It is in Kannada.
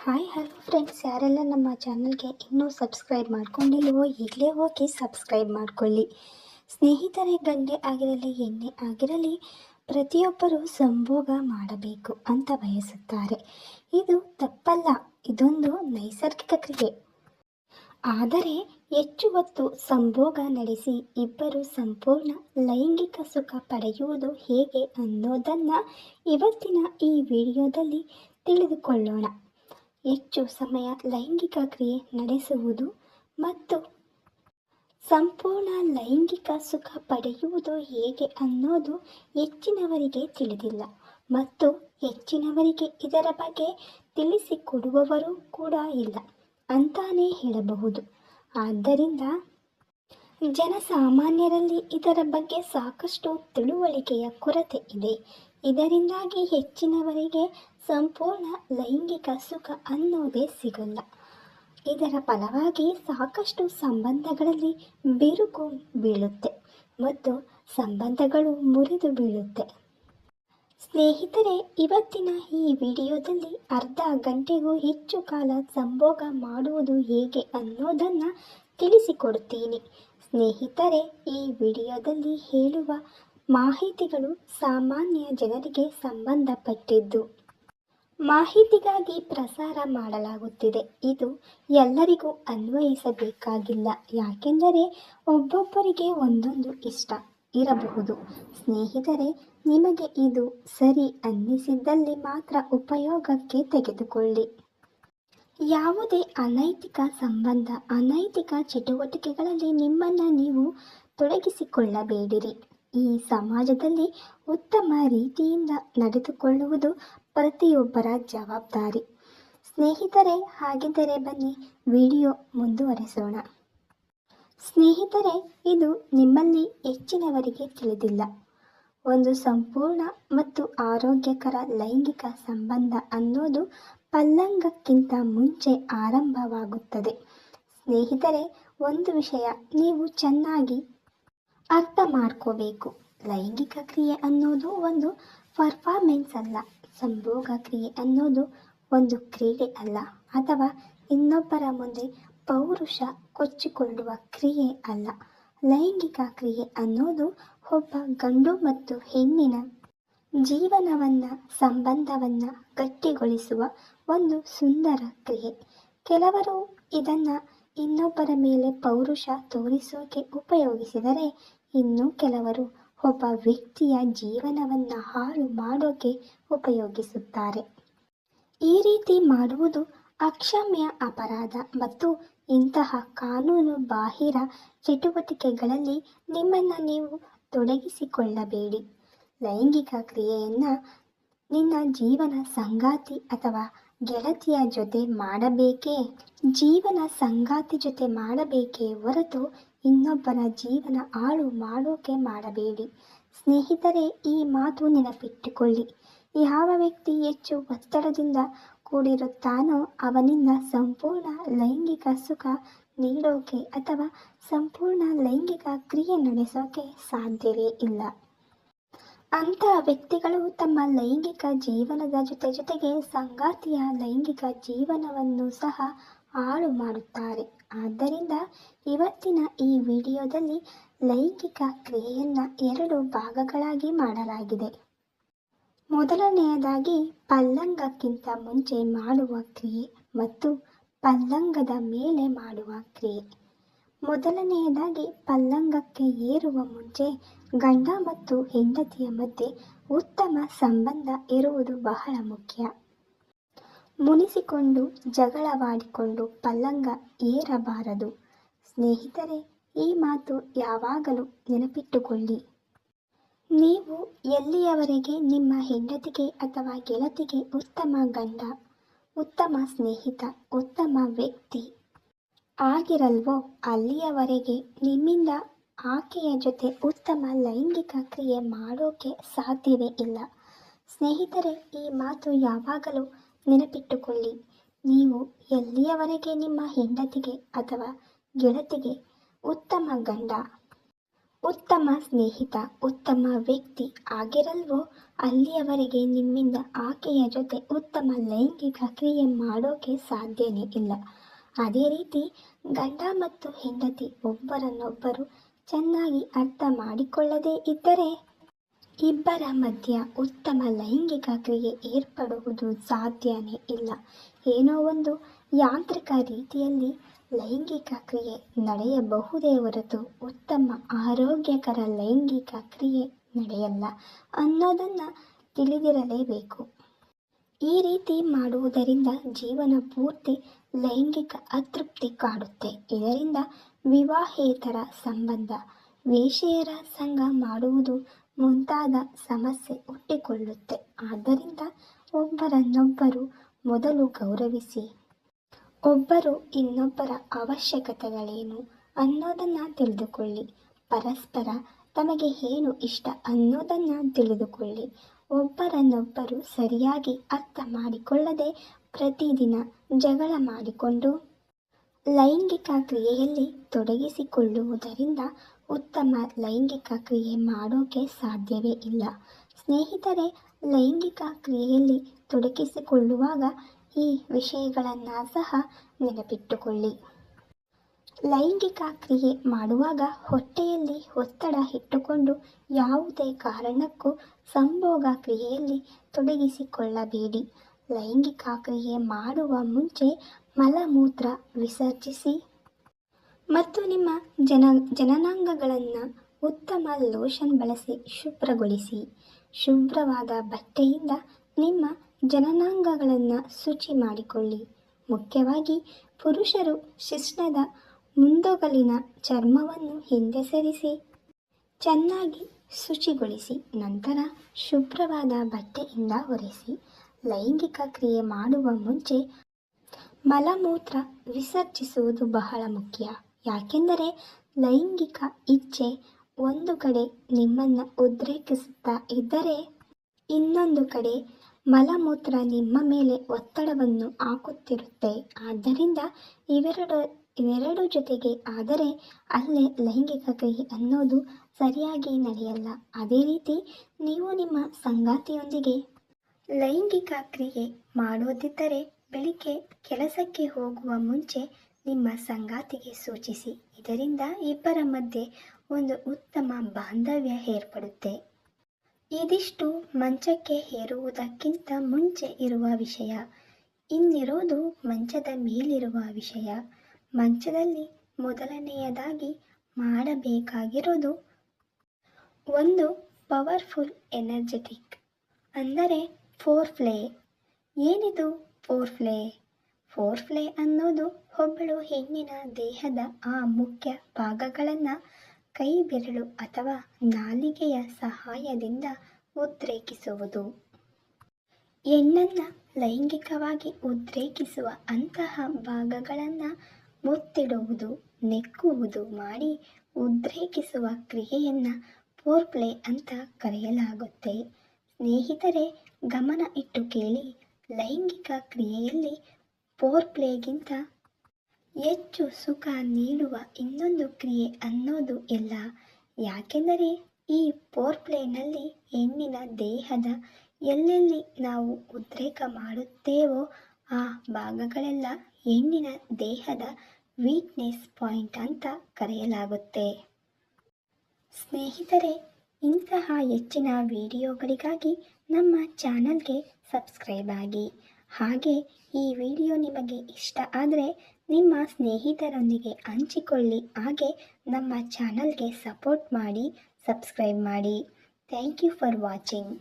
ಹಾಯ್ ಹಲೋ ಫ್ರೆಂಡ್ಸ್ ಯಾರೆಲ್ಲ ನಮ್ಮ ಚಾನಲ್ಗೆ ಇನ್ನೂ ಸಬ್ಸ್ಕ್ರೈಬ್ ಮಾಡ್ಕೊಂಡಿಲ್ವೋ, ಈಗಲೇ ಹೋಗಿ ಸಬ್ಸ್ಕ್ರೈಬ್ ಮಾಡಿಕೊಳ್ಳಿ. ಸ್ನೇಹಿತರೇ ಗಂಡೆ ಆಗಿರಲಿ ಎಣ್ಣೆ ಆಗಿರಲಿ, ಪ್ರತಿಯೊಬ್ಬರು ಸಂಭೋಗ ಮಾಡಬೇಕು ಅಂತ ಬಯಸುತ್ತಾರೆ. ಇದು ತಪ್ಪಲ್ಲ, ಇದೊಂದು ನೈಸರ್ಗಿಕ ಕ್ರಿಯೆ. ಆದರೆ, ಹೆಚ್ಚು ಹೊತ್ತು ಸಂಭೋಗ ನಡೆಸಿ ಇಬ್ಬರು ಸಂಪೂರ್ಣ ಲೈಂಗಿಕ ಸುಖ ಪಡೆಯುವುದು ಹೇಗೆ ಅನ್ನೋದನ್ನು ಇವತ್ತಿನ ಈ ವಿಡಿಯೋದಲ್ಲಿ ತಿಳಿದುಕೊಳ್ಳೋಣ. ಹೆಚ್ಚು ಸಮಯ ಲೈಂಗಿಕ ಕ್ರಿಯೆ ನಡೆಸುವುದು ಮತ್ತು ಸಂಪೂರ್ಣ ಲೈಂಗಿಕ ಸುಖ ಪಡೆಯುವುದು ಹೇಗೆ ಅನ್ನೋದು ಹೆಚ್ಚಿನವರಿಗೆ ತಿಳಿದಿಲ್ಲ. ಮತ್ತು ಹೆಚ್ಚಿನವರಿಗೆ ಇದರ ಬಗ್ಗೆ ತಿಳಿಸಿಕೊಡುವವರು ಕೂಡ ಇಲ್ಲ ಅಂತಾನೇ ಹೇಳಬಹುದು. ಆದ್ದರಿಂದ ಜನಸಾಮಾನ್ಯರಲ್ಲಿ ಇದರ ಬಗ್ಗೆ ಸಾಕಷ್ಟು ತಿಳುವಳಿಕೆಯ ಕೊರತೆ ಇದೆ. ಇದರಿಂದಾಗಿ ಹೆಚ್ಚಿನವರಿಗೆ ಸಂಪೂರ್ಣ ಲೈಂಗಿಕ ಸುಖ ಅನ್ನೋದೇ ಸಿಗಲ್ಲ. ಇದರ ಫಲವಾಗಿ ಸಾಕಷ್ಟು ಸಂಬಂಧಗಳಲ್ಲಿ ಬಿರುಕು ಬೀಳುತ್ತೆ ಮತ್ತು ಸಂಬಂಧಗಳು ಮುರಿದು ಬೀಳುತ್ತೆ. ಸ್ನೇಹಿತರೆ, ಇವತ್ತಿನ ಈ ವಿಡಿಯೋದಲ್ಲಿ ಅರ್ಧ ಗಂಟೆಗೂ ಹೆಚ್ಚು ಕಾಲ ಸಂಭೋಗ ಮಾಡುವುದು ಹೇಗೆ ಅನ್ನೋದನ್ನು ತಿಳಿಸಿಕೊಡ್ತೀನಿ. ಸ್ನೇಹಿತರೆ, ಈ ವಿಡಿಯೋದಲ್ಲಿ ಹೇಳುವ ಮಾಹಿತಿಗಳು ಸಾಮಾನ್ಯ ಜನರಿಗೆ ಸಂಬಂಧಪಟ್ಟಿದ್ದು. ಮಾಹಿತಿಗಾಗಿ ಪ್ರಸಾರ ಮಾಡಲಾಗುತ್ತಿದೆ. ಇದು ಎಲ್ಲರಿಗೂ ಅನ್ವಯಿಸಬೇಕಾಗಿಲ್ಲ. ಯಾಕೆಂದರೆ ಒಬ್ಬೊಬ್ಬರಿಗೆ ಒಂದೊಂದು ಇಷ್ಟ ಇರಬಹುದು. ಸ್ನೇಹಿತರೆ, ನಿಮಗೆ ಇದು ಸರಿ ಅನ್ನಿಸಿದ್ದಲ್ಲಿ ಮಾತ್ರ ಉಪಯೋಗಕ್ಕೆ ತೆಗೆದುಕೊಳ್ಳಿ. ಯಾವುದೇ ಅನೈತಿಕ ಸಂಬಂಧ, ಅನೈತಿಕ ಚಟುವಟಿಕೆಗಳಲ್ಲಿ ನಿಮ್ಮನ್ನು ನೀವು ತೊಡಗಿಸಿಕೊಳ್ಳಬೇಡಿರಿ. ಈ ಸಮಾಜದಲ್ಲಿ ಉತ್ತಮ ರೀತಿಯಿಂದ ನಡೆದುಕೊಳ್ಳುವುದು ಪ್ರತಿಯೊಬ್ಬರ ಜವಾಬ್ದಾರಿ. ಸ್ನೇಹಿತರೆ, ಹಾಗಿದ್ದರೆ ಬನ್ನಿ, ವಿಡಿಯೋ ಮುಂದುವರೆಸೋಣ. ಸ್ನೇಹಿತರೆ, ಇದು ನಿಮ್ಮಲ್ಲಿ ಹೆಚ್ಚಿನವರಿಗೆ ತಿಳಿದಿಲ್ಲ. ಒಂದು ಸಂಪೂರ್ಣ ಮತ್ತು ಆರೋಗ್ಯಕರ ಲೈಂಗಿಕ ಸಂಬಂಧ ಅನ್ನೋದು ಪಲ್ಲಂಗಕ್ಕಿಂತ ಮುಂಚೆ ಆರಂಭವಾಗುತ್ತದೆ. ಸ್ನೇಹಿತರೆ, ಒಂದು ವಿಷಯ ನೀವು ಚೆನ್ನಾಗಿ ಅರ್ಥ ಮಾಡ್ಕೋಬೇಕು ಲೈಂಗಿಕ ಕ್ರಿಯೆ ಅನ್ನೋದು ಒಂದು ಪರ್ಫಾರ್ಮೆನ್ಸ್ ಅಲ್ಲ. ಸಂಭೋಗ ಕ್ರಿಯೆ ಅನ್ನೋದು ಒಂದು ಕ್ರೀಡೆ ಅಲ್ಲ. ಅಥವಾ ಇನ್ನೊಬ್ಬರ ಮುಂದೆ ಪೌರುಷ ಕೊಚ್ಚಿಕೊಳ್ಳುವ ಕ್ರಿಯೆ ಅಲ್ಲ. ಲೈಂಗಿಕ ಕ್ರಿಯೆ ಅನ್ನೋದು ಒಬ್ಬ ಗಂಡು ಮತ್ತು ಹೆಣ್ಣಿನ ಜೀವನವನ್ನ, ಸಂಬಂಧವನ್ನ ಗಟ್ಟಿಗೊಳಿಸುವ ಒಂದು ಸುಂದರ ಕ್ರಿಯೆ. ಕೆಲವರು ಇದನ್ನ ಇನ್ನೊಬ್ಬರ ಮೇಲೆ ಪೌರುಷ ತೋರಿಸೋಕೆ ಉಪಯೋಗಿಸಿದರೆ ಇನ್ನು ಕೆಲವರು ಒಬ್ಬ ವ್ಯಕ್ತಿಯ ಜೀವನವನ್ನು ಹಾಳು ಮಾಡೋಕೆ ಉಪಯೋಗಿಸುತ್ತಾರೆ. ಈ ರೀತಿ ಮಾಡುವುದು ಅಕ್ಷಮ್ಯ ಅಪರಾಧ ಮತ್ತು ಇಂತಹ ಕಾನೂನು ಬಾಹಿರ ಚಟುವಟಿಕೆಗಳಲ್ಲಿ ನಿಮ್ಮನ್ನು ನೀವು ತೊಡಗಿಸಿಕೊಳ್ಳಬೇಡಿ. ಲೈಂಗಿಕ ಕ್ರಿಯೆಯನ್ನು ನಿನ್ನ ಜೀವನ ಸಂಗಾತಿ ಅಥವಾ ಗೆಳತಿಯ ಜೊತೆ ಮಾಡಬೇಕೇ? ಜೀವನ ಸಂಗಾತಿ ಜೊತೆ ಮಾಡಬೇಕೇ ಹೊರತು ಇನ್ನೊಬ್ಬರ ಜೀವನ ಹಾಳು ಮಾಡೋಕೆ ಮಾಡಬೇಡಿ. ಸ್ನೇಹಿತರೆ, ಈ ಮಾತು ನೆನಪಿಟ್ಟುಕೊಳ್ಳಿ. ಯಾವ ವ್ಯಕ್ತಿ ಹೆಚ್ಚು ಒತ್ತಡದಿಂದ ಕೂಡಿರುತ್ತಾನೋ ಅವನಿಂದ ಸಂಪೂರ್ಣ ಲೈಂಗಿಕ ಸುಖ ನೀಡೋಕೆ ಅಥವಾ ಸಂಪೂರ್ಣ ಲೈಂಗಿಕ ಕ್ರಿಯೆ ನಡೆಸೋಕೆ ಸಾಧ್ಯವೇ ಇಲ್ಲ. ಅಂಥ ವ್ಯಕ್ತಿಗಳು ತಮ್ಮ ಲೈಂಗಿಕ ಜೀವನದ ಜೊತೆ ಜೊತೆಗೆ ಸಂಗಾತಿಯ ಲೈಂಗಿಕ ಜೀವನವನ್ನು ಸಹ ಹಾಳು ಮಾಡುತ್ತಾರೆ. ಆದ್ದರಿಂದ ಇವತ್ತಿನ ಈ ವಿಡಿಯೋದಲ್ಲಿ ಲೈಂಗಿಕ ಕ್ರಿಯೆಯನ್ನು ಎರಡು ಭಾಗಗಳಾಗಿ ಮಾಡಲಾಗಿದೆ. ಮೊದಲನೆಯದಾಗಿ ಪಲ್ಲಂಗಕ್ಕಿಂತ ಮುಂಚೆ ಮಾಡುವ ಕ್ರಿಯೆ ಮತ್ತು ಪಲ್ಲಂಗದ ಮೇಲೆ ಮಾಡುವ ಕ್ರಿಯೆ. ಮೊದಲನೆಯದಾಗಿ ಪಲ್ಲಂಗಕ್ಕೆ ಏರುವ ಮುಂಚೆ ಗಂಡ ಮತ್ತು ಹೆಂಡತಿಯ ಮಧ್ಯೆ ಉತ್ತಮ ಸಂಬಂಧ ಇರುವುದು ಬಹಳ ಮುಖ್ಯ. ಮುನಿಸಿಕೊಂಡು ಜಗಳವಾಡಿಕೊಂಡು ಪಲ್ಲಂಗ ಏರಬಾರದು. ಸ್ನೇಹಿತರೆ, ಈ ಮಾತು ಯಾವಾಗಲೂ ನೆನಪಿಟ್ಟುಕೊಳ್ಳಿ. ನೀವು ಎಲ್ಲಿಯವರೆಗೆ ನಿಮ್ಮ ಹೆಂಡತಿಗೆ ಅಥವಾ ಗೆಳತಿಗೆ ಉತ್ತಮ ಗಂಡ, ಉತ್ತಮ ಸ್ನೇಹಿತ, ಉತ್ತಮ ವ್ಯಕ್ತಿ ಆಗಿರಲ್ವೋ, ಅಲ್ಲಿಯವರೆಗೆ ನಿಮ್ಮಿಂದ ಆಕೆಯ ಜೊತೆ ಉತ್ತಮ ಲೈಂಗಿಕ ಕ್ರಿಯೆ ಮಾಡೋಕೆ ಸಾಧ್ಯವೇ ಇಲ್ಲ. ಸ್ನೇಹಿತರೆ, ಈ ಮಾತು ಯಾವಾಗಲೂ ನೆನಪಿಟ್ಟುಕೊಳ್ಳಿ. ನೀವು ಎಲ್ಲಿಯವರೆಗೆ ನಿಮ್ಮ ಹೆಂಡತಿಗೆ ಅಥವಾ ಗೆಳತಿಗೆ ಉತ್ತಮ ಗಂಡ, ಉತ್ತಮ ಸ್ನೇಹಿತ, ಉತ್ತಮ ವ್ಯಕ್ತಿ ಆಗಿರಲ್ವೋ, ಅಲ್ಲಿಯವರೆಗೆ ನಿಮ್ಮಿಂದ ಆಕೆಯ ಜೊತೆ ಉತ್ತಮ ಲೈಂಗಿಕ ಕ್ರಿಯೆ ಮಾಡೋಕೆ ಸಾಧ್ಯನೇ ಇಲ್ಲ. ಅದೇ ರೀತಿ ಗಂಡ ಮತ್ತು ಹೆಂಡತಿ ಒಬ್ಬರನ್ನೊಬ್ಬರು ಚೆನ್ನಾಗಿ ಅರ್ಥ ಮಾಡಿಕೊಳ್ಳದೇ ಇದ್ದರೆ ಇಬ್ಬರ ಮಧ್ಯ ಉತ್ತಮ ಲೈಂಗಿಕ ಕ್ರಿಯೆ ಏರ್ಪಡುವುದು ಸಾಧ್ಯನೇ ಇಲ್ಲ. ಏನೋ ಒಂದು ಯಾಂತ್ರಿಕ ರೀತಿಯಲ್ಲಿ ಲೈಂಗಿಕ ಕ್ರಿಯೆ ನಡೆಯಬಹುದೇ ಹೊರತು ಉತ್ತಮ ಆರೋಗ್ಯಕರ ಲೈಂಗಿಕ ಕ್ರಿಯೆ ನಡೆಯಲ್ಲ ಅನ್ನೋದನ್ನು ತಿಳಿದಿರಲೇಬೇಕು. ಈ ರೀತಿ ಮಾಡುವುದರಿಂದ ಜೀವನ ಪೂರ್ತಿ ಲೈಂಗಿಕ ಅತೃಪ್ತಿ ಕಾಡುತ್ತೆ. ಇದರಿಂದ ವಿವಾಹೇತರ ಸಂಬಂಧ ವೇಶ್ಯೆಯರ ಸಂಘ ಮಾಡುವುದು ಮುಂತಾದ ಸಮಸ್ಯೆ ಹುಟ್ಟಿಕೊಳ್ಳುತ್ತೆ. ಆದ್ದರಿಂದ ಒಬ್ಬರನ್ನೊಬ್ಬರು ಮೊದಲು ಗೌರವಿಸಿ. ಒಬ್ಬರು ಇನ್ನೊಬ್ಬರ ಅವಶ್ಯಕತೆಗಳೇನು ಅನ್ನೋದನ್ನು ತಿಳಿದುಕೊಳ್ಳಿ. ಪರಸ್ಪರ ತಮಗೆ ಏನು ಇಷ್ಟ ಅನ್ನೋದನ್ನು ತಿಳಿದುಕೊಳ್ಳಿ. ಒಬ್ಬರನ್ನೊಬ್ಬರು ಸರಿಯಾಗಿ ಅರ್ಥ ಮಾಡಿಕೊಳ್ಳದೆ ಪ್ರತಿದಿನ ಜಗಳ ಮಾಡಿಕೊಂಡು ಲೈಂಗಿಕ ಕ್ರಿಯೆಯಲ್ಲಿ ತೊಡಗಿಸಿಕೊಳ್ಳುವುದರಿಂದ ಉತ್ತಮ ಲೈಂಗಿಕ ಕ್ರಿಯೆ ಮಾಡೋಕೆ ಸಾಧ್ಯವೇ ಇಲ್ಲ. ಸ್ನೇಹಿತರೆ, ಲೈಂಗಿಕ ಕ್ರಿಯೆಯಲ್ಲಿ ತೊಡಗಿಸಿಕೊಳ್ಳುವಾಗ ಈ ವಿಷಯಗಳನ್ನು ಸಹ ನೆನಪಿಟ್ಟುಕೊಳ್ಳಿ. ಲೈಂಗಿಕ ಕ್ರಿಯೆ ಮಾಡುವಾಗ ಹೊಟ್ಟೆಯಲ್ಲಿ ಒತ್ತಡ ಇಟ್ಟುಕೊಂಡು ಯಾವುದೇ ಕಾರಣಕ್ಕೂ ಸಂಭೋಗ ಕ್ರಿಯೆಯಲ್ಲಿ ತೊಡಗಿಸಿಕೊಳ್ಳಬೇಡಿ. ಲೈಂಗಿಕ ಕ್ರಿಯೆ ಮಾಡುವ ಮುಂಚೆ ಮಲಮೂತ್ರ ವಿಸರ್ಜಿಸಿ ಮತ್ತು ನಿಮ್ಮ ಜನ, ಜನನಾಂಗಗಳನ್ನು ಉತ್ತಮ ಲೋಷನ್ ಬಳಸಿ ಶುಭ್ರಗೊಳಿಸಿ. ಶುಭ್ರವಾದ ಬಟ್ಟೆಯಿಂದ ನಿಮ್ಮ ಜನನಾಂಗಗಳನ್ನು ಶುಚಿ ಮಾಡಿಕೊಳ್ಳಿ. ಮುಖ್ಯವಾಗಿ ಪುರುಷರು ಶಿಶ್ನದ ಮುಂದೊಗಲಿನ ಚರ್ಮವನ್ನು ಹಿಂದೆ ಸರಿಸಿ, ಚೆನ್ನಾಗಿ ಶುಚಿಗೊಳಿಸಿ, ನಂತರ ಶುಭ್ರವಾದ ಬಟ್ಟೆಯಿಂದ ಒರೆಸಿ, ಲೈಂಗಿಕ ಕ್ರಿಯೆ ಮಾಡುವ ಮುಂಚೆ ಮಲಮೂತ್ರ ವಿಸರ್ಜಿಸುವುದು ಬಹಳ ಮುಖ್ಯ. ಯಾಕೆಂದರೆ ಲೈಂಗಿಕ ಇಚ್ಛೆ ಒಂದು ಕಡೆ ನಿಮ್ಮನ್ನು ಉದ್ರೇಕಿಸುತ್ತಾ ಇದ್ದರೆ ಇನ್ನೊಂದು ಕಡೆ ಮಲಮೂತ್ರ ನಿಮ್ಮ ಮೇಲೆ ಒತ್ತಡವನ್ನು ಹಾಕುತ್ತಿರುತ್ತೆ. ಆದ್ದರಿಂದ ಇವೆರಡು ಇವೆರಡು ಜೊತೆಗೆ ಆದರೆ ಅಲ್ಲೇ ಲೈಂಗಿಕ ಕ್ರಿಯೆ ಅನ್ನೋದು ಸರಿಯಾಗಿ ನಡೆಯಲ್ಲ. ಅದೇ ರೀತಿ ನೀವು ನಿಮ್ಮ ಸಂಗಾತಿಯೊಂದಿಗೆ ಲೈಂಗಿಕ ಕ್ರಿಯೆ ಮಾಡೋದಿದ್ದರೆ ಬೆಳಿಗ್ಗೆ ಕೆಲಸಕ್ಕೆ ಹೋಗುವ ಮುಂಚೆ ನಿಮ್ಮ ಸಂಗಾತಿಗೆ ಸೂಚಿಸಿ. ಇದರಿಂದ ಇಬ್ಬರ ಮಧ್ಯೆ ಒಂದು ಉತ್ತಮ ಬಾಂಧವ್ಯ ಏರ್ಪಡುತ್ತೆ. ಇದಿಷ್ಟು ಮಂಚಕ್ಕೆ ಏರುವುದಕ್ಕಿಂತ ಮುಂಚೆ ಇರುವ ವಿಷಯ. ಇನ್ನಿರೋದು ಮಂಚದ ಮೇಲಿರುವ ವಿಷಯ. ಮಂಚದಲ್ಲಿ ಮೊದಲನೆಯದಾಗಿ ಮಾಡಬೇಕಾಗಿರೋದು ಒಂದು ಪವರ್ಫುಲ್ ಎನರ್ಜೆಟಿಕ್ ಅಂದರೆ ಫೋರ್ ಫ್ಲೇ ಏನಿದು ಫೋರ್ ಫ್ಲೇ ಫೋರ್ ಫ್ಲೇ ಅನ್ನೋದು ಒಬ್ಬಳು ಹೆಣ್ಣಿನ ದೇಹದ ಆ ಮುಖ್ಯ ಭಾಗಗಳನ್ನು ಕೈ ಬೆರಳು ಅಥವಾ ನಾಲಿಗೆಯ ಸಹಾಯದಿಂದ ಉದ್ರೇಕಿಸುವುದು. ಹೆಣ್ಣನ್ನು ಲೈಂಗಿಕವಾಗಿ ಉದ್ರೇಕಿಸುವ ಅಂತಹ ಭಾಗಗಳನ್ನು ಮುತ್ತಿಡುವುದು, ನೆಕ್ಕುವುದು ಮಾಡಿ ಉದ್ರೇಕಿಸುವ ಕ್ರಿಯೆಯನ್ನು ಫೋರ್ಪ್ಲೇ ಅಂತ ಕರೆಯಲಾಗುತ್ತೆ. ಸ್ನೇಹಿತರೆ, ಗಮನ ಇಟ್ಟು ಕೇಳಿ, ಲೈಂಗಿಕ ಕ್ರಿಯೆಯಲ್ಲಿ ಫೋರ್ಪ್ಲೇಗಿಂತ ಹೆಚ್ಚು ಸುಖ ನೀಡುವ ಇನ್ನೊಂದು ಕ್ರಿಯೆ ಅನ್ನೋದು ಇಲ್ಲ. ಯಾಕೆಂದರೆ ಈ ಫೋರ್ಪ್ಲೇನಲ್ಲಿ ಹೆಣ್ಣಿನ ದೇಹದ ಎಲ್ಲೆಲ್ಲಿ ನಾವು ಉದ್ರೇಕ ಮಾಡುತ್ತೇವೋ ಆ ಭಾಗಗಳೆಲ್ಲ ಹೆಣ್ಣಿನ ದೇಹದ ವೀಕ್ನೆಸ್ ಪಾಯಿಂಟ್ ಅಂತ ಕರೆಯಲಾಗುತ್ತೆ. ಸ್ನೇಹಿತರೆ, ಇಂತಹ ಹೆಚ್ಚಿನ ವಿಡಿಯೋಗಳಿಗಾಗಿ ನಮ್ಮ ಚಾನಲ್ಗೆ ಸಬ್ಸ್ಕ್ರೈಬ್ ಆಗಿ. ಹಾಗೆ ಈ ವಿಡಿಯೋ ನಿಮಗೆ ಇಷ್ಟ ಆದರೆ ನಿಮ್ಮ ಸ್ನೇಹಿತರೊಂದಿಗೆ ಹಂಚಿಕೊಳ್ಳಿ. ಹಾಗೆ ನಮ್ಮ ಚಾನಲ್ಗೆ ಸಪೋರ್ಟ್ ಮಾಡಿ ಸಬ್ಸ್ಕ್ರೈಬ್ ಮಾಡಿ. Thank you for watching.